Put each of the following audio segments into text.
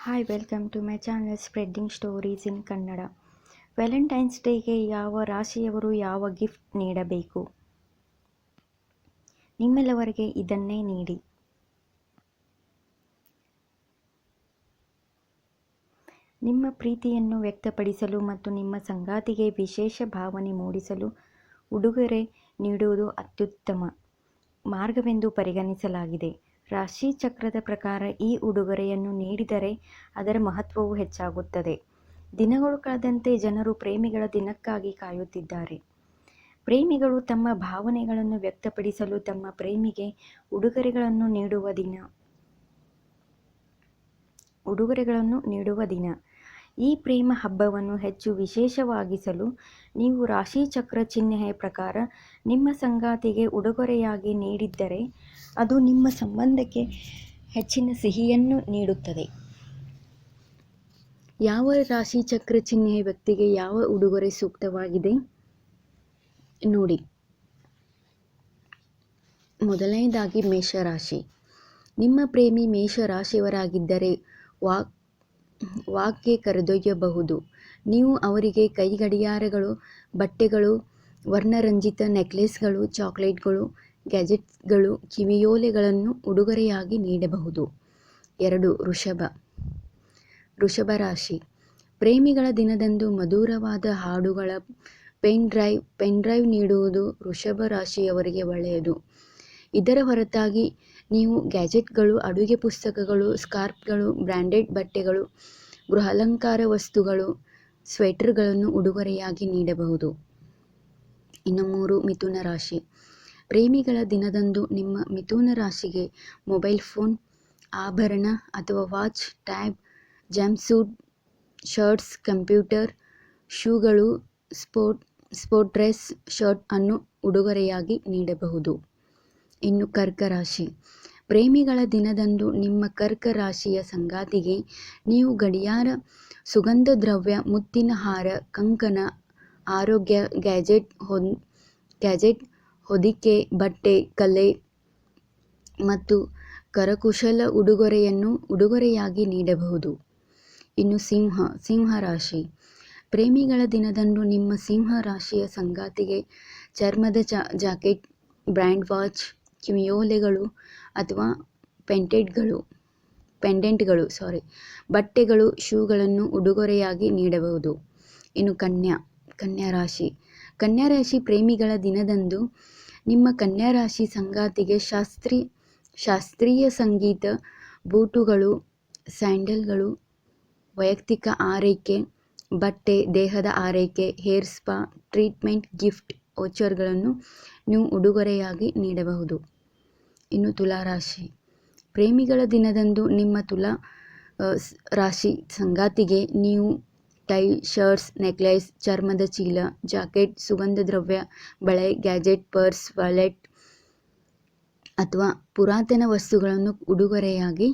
Hi welcome to my channel spreading stories in Kannada Valentine's ಡೇಗೆ ಯಾವ ರಾಶಿಯವರು ಯಾವ ಗಿಫ್ಟ್ ನೀಡಬೇಕು? ನಿಮ್ಮೆಲ್ಲವರಿಗೆ ಇದನ್ನೇ ನೀಡಿ. ನಿಮ್ಮ ಪ್ರೀತಿಯನ್ನು ವ್ಯಕ್ತಪಡಿಸಲು ಮತ್ತು ನಿಮ್ಮ ಸಂಗಾತಿಗೆ ವಿಶೇಷ ಭಾವನೆ ಮೂಡಿಸಲು ಉಡುಗೊರೆ ನೀಡುವುದು ಅತ್ಯುತ್ತಮ ಮಾರ್ಗವೆಂದು ಪರಿಗಣಿಸಲಾಗಿದೆ. ರಾಶಿ ಚಕ್ರದ ಪ್ರಕಾರ ಈ ಉಡುಗೊರೆಯನ್ನು ನೀಡಿದರೆ ಅದರ ಮಹತ್ವವು ಹೆಚ್ಚಾಗುತ್ತದೆ. ದಿನಗಳು ಕಳೆದಂತೆ ಜನರು ಪ್ರೇಮಿಗಳ ದಿನಕ್ಕಾಗಿ ಕಾಯುತ್ತಿದ್ದಾರೆ. ಪ್ರೇಮಿಗಳು ತಮ್ಮ ಭಾವನೆಗಳನ್ನು ವ್ಯಕ್ತಪಡಿಸಲು ತಮ್ಮ ಪ್ರೇಮಿಗೆ ಉಡುಗೊರೆಗಳನ್ನು ನೀಡುವ ದಿನ. ಉಡುಗೊರೆಗಳನ್ನು ನೀಡುವ ದಿನ. ಈ ಪ್ರೇಮ ಹಬ್ಬವನ್ನು ಹೆಚ್ಚು ವಿಶೇಷವಾಗಿಸಲು ನೀವು ರಾಶಿಚಕ್ರ ಚಿಹ್ನೆಯ ಪ್ರಕಾರ ನಿಮ್ಮ ಸಂಗಾತಿಗೆ ಉಡುಗೊರೆಯಾಗಿ ನೀಡಿದ್ದರೆ ಅದು ನಿಮ್ಮ ಸಂಬಂಧಕ್ಕೆ ಹೆಚ್ಚಿನ ಸಿಹಿಯನ್ನು ನೀಡುತ್ತದೆ. ಯಾವ ರಾಶಿಚಕ್ರ ಚಿಹ್ನೆಯ ವ್ಯಕ್ತಿಗೆ ಯಾವ ಉಡುಗೊರೆ ಸೂಕ್ತವಾಗಿದೆ? ನೋಡಿ. ಮೊದಲನೇದಾಗಿ ಮೇಷರಾಶಿ. ನಿಮ್ಮ ಪ್ರೇಮಿ ಮೇಷರಾಶಿಯವರಾಗಿದ್ದರೆ ವಾಕ್ ವಾಕ್ಗೆ ಕರೆದೊಯ್ಯಬಹುದು. ನೀವು ಅವರಿಗೆ ಕೈಗಡಿಯಾರಗಳು, ಬಟ್ಟೆಗಳು, ವರ್ಣರಂಜಿತ ನೆಕ್ಲೆಸ್ಗಳು, ಚಾಕ್ಲೇಟ್ಗಳು, ಗ್ಯಾಜೆಟ್ಸ್ಗಳು, ಕಿವಿಯೋಲೆಗಳನ್ನು ಉಡುಗೊರೆಯಾಗಿ ನೀಡಬಹುದು. ಎರಡು, ವೃಷಭ. ವೃಷಭ ರಾಶಿ. ಪ್ರೇಮಿಗಳ ದಿನದಂದು ಮಧುರವಾದ ಹಾಡುಗಳ ಪೆನ್ ಡ್ರೈವ್ ಪೆನ್ ಡ್ರೈವ್ ನೀಡುವುದು ವೃಷಭ ರಾಶಿಯವರಿಗೆ ಒಳ್ಳೆಯದು. ಇದರ ಹೊರತಾಗಿ ನೀವು ಗ್ಯಾಜೆಟ್ಗಳು, ಅಡುಗೆ ಪುಸ್ತಕಗಳು, ಸ್ಕಾರ್ಪ್ಗಳು ಬ್ರ್ಯಾಂಡೆಡ್ ಬಟ್ಟೆಗಳು, ಗೃಹಾಲಂಕಾರ ವಸ್ತುಗಳು, ಸ್ವೆಟರ್ಗಳನ್ನು ಉಡುಗೊರೆಯಾಗಿ ನೀಡಬಹುದು. ಇನ್ನು ಮೂರು, ಮಿಥುನ ರಾಶಿ. ಪ್ರೇಮಿಗಳ ದಿನದಂದು ನಿಮ್ಮ ಮಿಥುನ ರಾಶಿಗೆ ಮೊಬೈಲ್ ಫೋನ್, ಆಭರಣ ಅಥವಾ watch, tab, jumpsuit, shirts, computer, ಶೂಗಳು, ಸ್ಪೋರ್ಟ್ ಸ್ಪೋರ್ಟ್ ಡ್ರೆಸ್ ಶರ್ಟ್ ಅನ್ನು ಉಡುಗೊರೆಯಾಗಿ ನೀಡಬಹುದು. ಇನ್ನು ಕರ್ಕ ರಾಶಿ ಪ್ರೇಮಿಗಳ ದಿನದಂದು ನಿಮ್ಮ ಕರ್ಕ ರಾಶಿಯ ಸಂಗಾತಿಗೆ ನೀವು ಗಡಿಯಾರ, ಸುಗಂಧ ದ್ರವ್ಯ, ಮುತ್ತಿನ ಹಾರ, ಕಂಕಣ, ಆರೋಗ್ಯ ಗ್ಯಾಜೆಟ್ ಹೊನ್, ಗ್ಯಾಜೆಟ್, ಹೊದಿಕೆ, ಬಟ್ಟೆ, ಕಲೆ ಮತ್ತು ಕರಕುಶಲ ಉಡುಗೊರೆಯನ್ನು ಉಡುಗೊರೆಯಾಗಿ ನೀಡಬಹುದು. ಇನ್ನು ಸಿಂಹ ಸಿಂಹ ರಾಶಿ. ಪ್ರೇಮಿಗಳ ದಿನದಂದು ನಿಮ್ಮ ಸಿಂಹ ರಾಶಿಯ ಸಂಗಾತಿಗೆ ಚರ್ಮದ ಜಾಕೆಟ್, ಬ್ರ್ಯಾಂಡ್ ವಾಚ್ ಕಿವಿಯೋಲೆಗಳು ಅಥವಾ ಪೆಂಟೆಡ್ಗಳು, ಪೆಂಡೆಂಟ್ಗಳು ಸಾರಿ ಬಟ್ಟೆಗಳು, ಶೂಗಳನ್ನು ಉಡುಗೊರೆಯಾಗಿ ನೀಡಬಹುದು. ಇನ್ನು ಕನ್ಯಾ ಕನ್ಯಾ ರಾಶಿ ಕನ್ಯಾ ರಾಶಿ ಪ್ರೇಮಿಗಳ ದಿನದಂದು ನಿಮ್ಮ ಕನ್ಯಾ ರಾಶಿ ಸಂಗಾತಿಗೆ ಶಾಸ್ತ್ರೀ, ಶಾಸ್ತ್ರೀಯ ಸಂಗೀತ, ಬೂಟುಗಳು, ಸ್ಯಾಂಡಲ್ಗಳು, ವೈಯಕ್ತಿಕ ಆರೈಕೆ, ಬಟ್ಟೆ, ದೇಹದ ಆರೈಕೆ, ಹೇರ್ ಸ್ಪಾ, ಟ್ರೀಟ್ಮೆಂಟ್, ಗಿಫ್ಟ್ ವೋಚರ್ಗಳನ್ನು ನೀವು ಉಡುಗೊರೆಯಾಗಿ ನೀಡಬಹುದು. ಇನ್ನು ತುಲಾ ರಾಶಿ. ಪ್ರೇಮಿಗಳ ದಿನದಂದು ನಿಮ್ಮ ತುಲಾ ರಾಶಿ ಸಂಗಾತಿಗೆ ನೀವು ಟೈ, ಶರ್ಟ್ಸ್, ನೆಕ್ಲೆಸ್, ಚರ್ಮದ ಚೀಲ, ಜಾಕೆಟ್, ಸುಗಂಧ ದ್ರವ್ಯ, ಬಳೆ, ಗ್ಯಾಜೆಟ್, ಪರ್ಸ್ ವಾಲೆಟ್ ಅಥವಾ ಪುರಾತನ ವಸ್ತುಗಳನ್ನು ಉಡುಗೊರೆಯಾಗಿ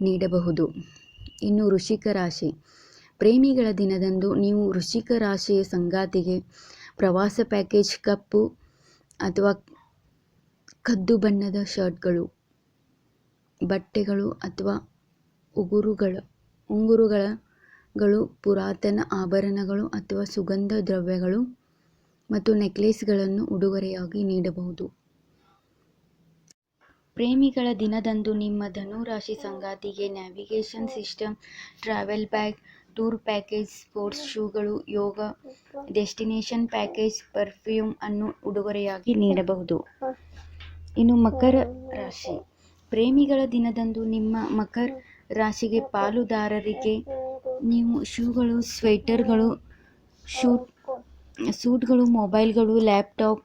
ನೀಡಬಹುದು. ಇನ್ನು ವೃಷಿಕ ರಾಶಿ. ಪ್ರೇಮಿಗಳ ದಿನದಂದು ನೀವು ವೃಷಿಕ ರಾಶಿಯ ಸಂಗಾತಿಗೆ ಪ್ರವಾಸ ಪ್ಯಾಕೇಜ್ ಕಪ್ಪು ಅಥವಾ ಕದ್ದು ಬಣ್ಣದ ಶರ್ಟ್ಗಳು, ಬಟ್ಟೆಗಳು ಅಥವಾ ಉಗುರುಗಳ ಉಂಗುರುಗಳು ಪುರಾತನ ಆಭರಣಗಳು ಅಥವಾ ಸುಗಂಧ ದ್ರವ್ಯಗಳು ಮತ್ತು ನೆಕ್ಲೇಸ್ಗಳನ್ನು ಉಡುಗೊರೆಯಾಗಿ ನೀಡಬಹುದು. ಪ್ರೇಮಿಗಳ ದಿನದಂದು ನಿಮ್ಮ ಧನುರಾಶಿ ಸಂಗಾತಿಗೆ navigation system travel bag tour package, sports, ಶೂಗಳು, ಯೋಗ, ಡೆಸ್ಟಿನೇಷನ್ ಪ್ಯಾಕೇಜ್, ಪರ್ಫ್ಯೂಮ್ ಅನ್ನು ಉಡುಗೊರೆಯಾಗಿ ನೀಡಬಹುದು. ಇನ್ನು ಮಕರ ರಾಶಿ. ಪ್ರೇಮಿಗಳ ದಿನದಂದು ನಿಮ್ಮ ಮಕರ ರಾಶಿಗೆ ಪಾಲುದಾರರಿಗೆ ನೀವು ಶೂಗಳು, ಸ್ವೆಟರ್ಗಳು, ಶೂಟ್, ಸೂಟ್ಗಳು, ಮೊಬೈಲ್ಗಳು, ಲ್ಯಾಪ್ಟಾಪ್